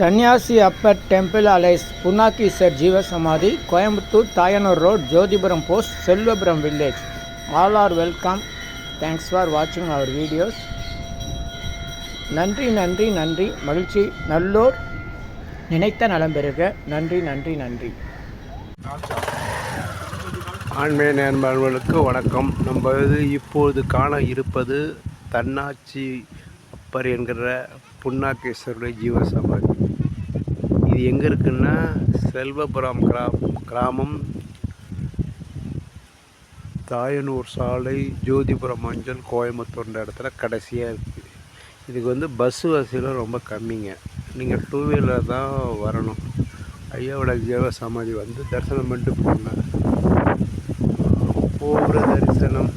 சன்னியாசி Appar temple alias Punnakkeesar ஜீவசமாதி Coimbatore Thayanur road Jothipuram post Selvapuram village. All are welcome. Thanks for வாட்சிங் our videos நன்றி நன்றி நன்றி. மகிழ்ச்சி. நல்லோர் நினைத்த நலம் பெறுக. நன்றி நன்றி நன்றி. ஆண்மைய நேர்மார்களுக்கு வணக்கம். நம்ம இப்போது இப்பொழுது காண இருப்பது தன்னாட்சி அப்பர் என்கிற புன்னாக்கேஸ்வருடைய ஜீவசமாதி. இது எங்கே இருக்குன்னா செல்வபுரம் கிரா கிராமம் தாயனூர் சாலை ஜோதிபுரம் மஞ்சள் கோயம்புத்தூர்ன்ற இடத்துல கடைசியாக இருக்குது. இதுக்கு வந்து பஸ் வசதியெலாம் ரொம்ப கம்மிங்க. நீங்கள் டூ வீலர் தான் வரணும். ஐயாவோட ஜீவ சமாதி வந்து தரிசனம் பண்ணிட்டு போங்க. போகிற தரிசனம்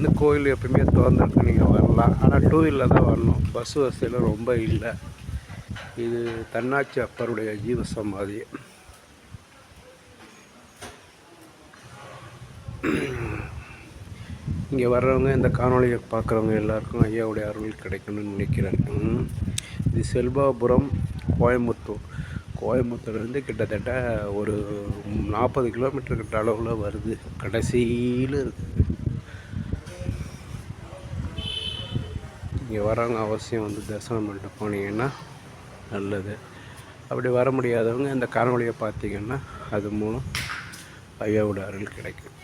வந்து கோயில் எப்பயுமே திறந்துருக்கு நீங்கள் வரலாம். ஆனால் டூ வீலரில் தான் வரணும். பஸ் வசதியெலாம் ரொம்ப இல்லை. இது தன்னாட்சி அப்பருடைய ஜீவ சமாதி. இங்கே வர்றவங்க இந்த காணொலியை பார்க்குறவங்க எல்லாருக்கும் ஐயாவுடைய அருள் கிடைக்கணும்னு நினைக்கிறேன். இது செல்வாபுரம் கோயம்புத்தூர். கோயம்புத்தூர்லேருந்து கிட்டத்தட்ட ஒரு நாற்பது கிலோமீட்டர் கிட்ட அளவில் வருது. கடைசியில் இருக்குது இங்கே வரவங்க அவசியம் வந்து தரிசனம் பண்ணிட்டு போனீங்கன்னா நல்லது. அப்படி வர முடியாதவங்க இந்த காணொலியை பார்த்தீங்கன்னா அது மூலம் ஐயாவோட அருள் கிடைக்கும்.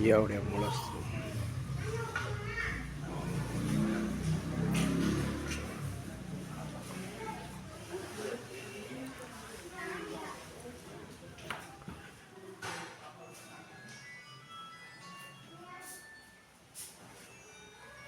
ஐயாவுடைய மூலம்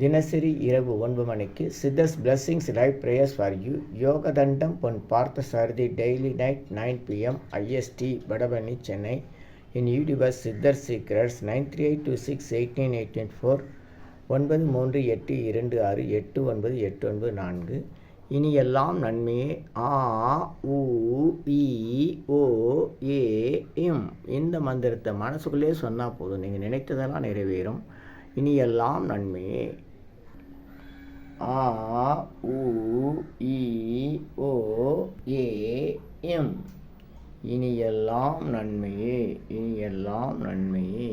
தினசரி இரவு ஒன்பது மணிக்கு Siddhars blessings live prayers for you Yogathandam Pon Parthasarathy daily night nine PM IST Vadapalani Chennai. In YouTubers Siddhar secrets nine three eight two six eight nine eight nine four ஒன்பது மூன்று எட்டு இரண்டு ஆறு எட்டு ஒன்பது எட்டு ஒன்பது நான்கு. இனி எல்லாம் நன்மையே. ஆ உ இ ஓ ஏ எம். இந்த மந்திரத்தை மனசுக்குள்ளே சொன்னால் போதும். நீங்கள் நினைத்ததெல்லாம் நிறைவேறும். இனி எல்லாம் நன்மையே ஆ உ இ ஓ ஏ எம். இனி எல்லாம் நன்மையே இனி எல்லாம் நன்மையே.